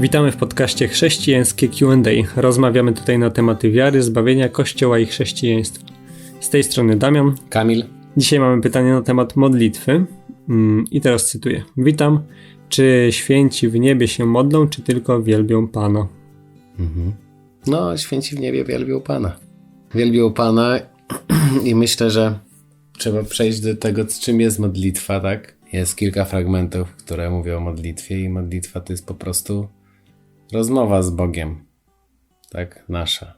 Witamy w podcaście Chrześcijańskie QA. Rozmawiamy tutaj na tematy wiary, zbawienia Kościoła i chrześcijaństwa. Z tej strony Damian. Kamil. Dzisiaj mamy pytanie na temat modlitwy. Mm, I teraz cytuję. Witam. Czy święci w niebie się modlą, czy tylko wielbią Pana? Mhm. No, święci w niebie wielbią Pana. Wielbią Pana i myślę, że trzeba przejść do tego, czym jest modlitwa, tak? Jest kilka fragmentów, które mówią o modlitwie i modlitwa to jest po prostu rozmowa z Bogiem, tak? Nasza.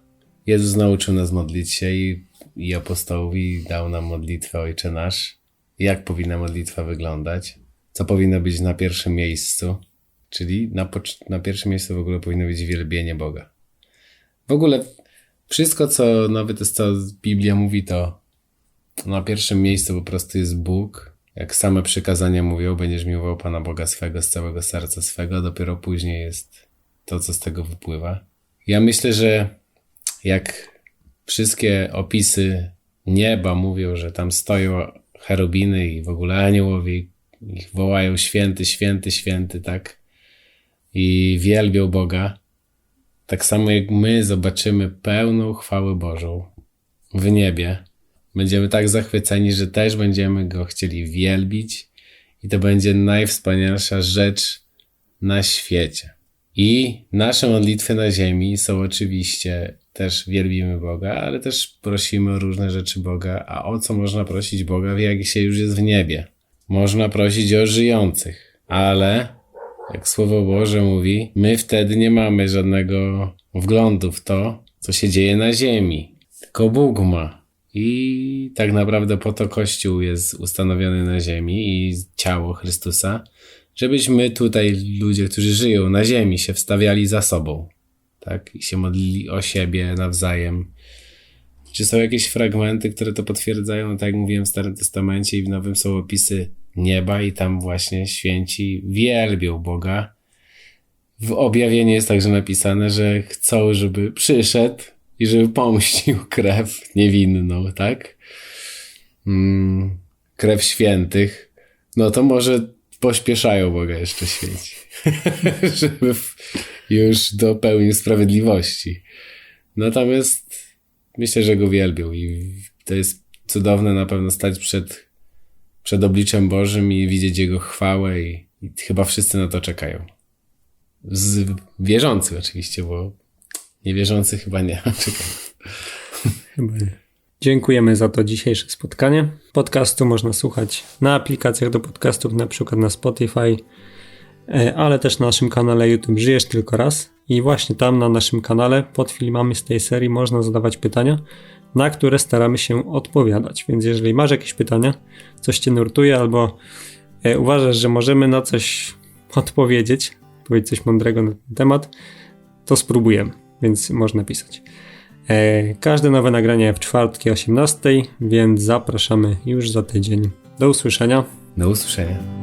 Jezus nauczył nas modlić się i, i apostołowi dał nam modlitwę Ojcze Nasz. Jak powinna modlitwa wyglądać? Co powinno być na pierwszym miejscu? Czyli na, na pierwszym miejscu w ogóle powinno być wielbienie Boga. W ogóle wszystko, co nawet jest, co Biblia mówi, to na pierwszym miejscu po prostu jest Bóg. Jak same przykazania mówią, będziesz miłował Pana Boga swego z całego serca swego, dopiero później jest to, co z tego wypływa. Ja myślę, że jak wszystkie opisy nieba mówią, że tam stoją cherubiny i w ogóle aniołowie ich wołają święty, święty, święty, tak? I wielbią Boga, tak samo jak my zobaczymy pełną chwałę Bożą w niebie, będziemy tak zachwyceni, że też będziemy Go chcieli wielbić i to będzie najwspanialsza rzecz na świecie. I nasze modlitwy na ziemi są oczywiście też wielbimy Boga, ale też prosimy o różne rzeczy Boga. A o co można prosić Boga, jak się już jest w niebie? Można prosić o żyjących, ale jak Słowo Boże mówi, my wtedy nie mamy żadnego wglądu w to, co się dzieje na ziemi. Tylko Bóg ma. I tak naprawdę po to Kościół jest ustanowiony na ziemi i ciało Chrystusa, żebyśmy tutaj, ludzie, którzy żyją na ziemi, się wstawiali za sobą. Tak? I się modlili o siebie nawzajem. Czy są jakieś fragmenty, które to potwierdzają? Tak jak mówiłem w Starym Testamencie i w Nowym są opisy nieba i tam właśnie święci wielbią Boga. W objawieniu jest także napisane, że chcą, żeby przyszedł i żeby pomścił krew niewinną, tak? Mm, krew świętych. No to może pośpieszają Boga jeszcze święci, żeby już dopełnił sprawiedliwości. Natomiast myślę, że go wielbią i to jest cudowne na pewno stać przed, przed obliczem Bożym i widzieć Jego chwałę i, i chyba wszyscy na to czekają. Z wierzących oczywiście, bo niewierzący chyba nie czekają. Chyba nie. Dziękujemy za to dzisiejsze spotkanie. Podcastu można słuchać na aplikacjach do podcastów, na przykład na Spotify, ale też na naszym kanale YouTube Żyjesz Tylko Raz. I właśnie tam na naszym kanale pod filmami z tej serii można zadawać pytania, na które staramy się odpowiadać. Więc jeżeli masz jakieś pytania, coś cię nurtuje albo e, uważasz, że możemy na coś odpowiedzieć, powiedzieć coś mądrego na ten temat, to spróbujemy, więc można pisać. E, każde nowe nagranie w czwartki 18, więc zapraszamy już za tydzień. Do usłyszenia. Do usłyszenia.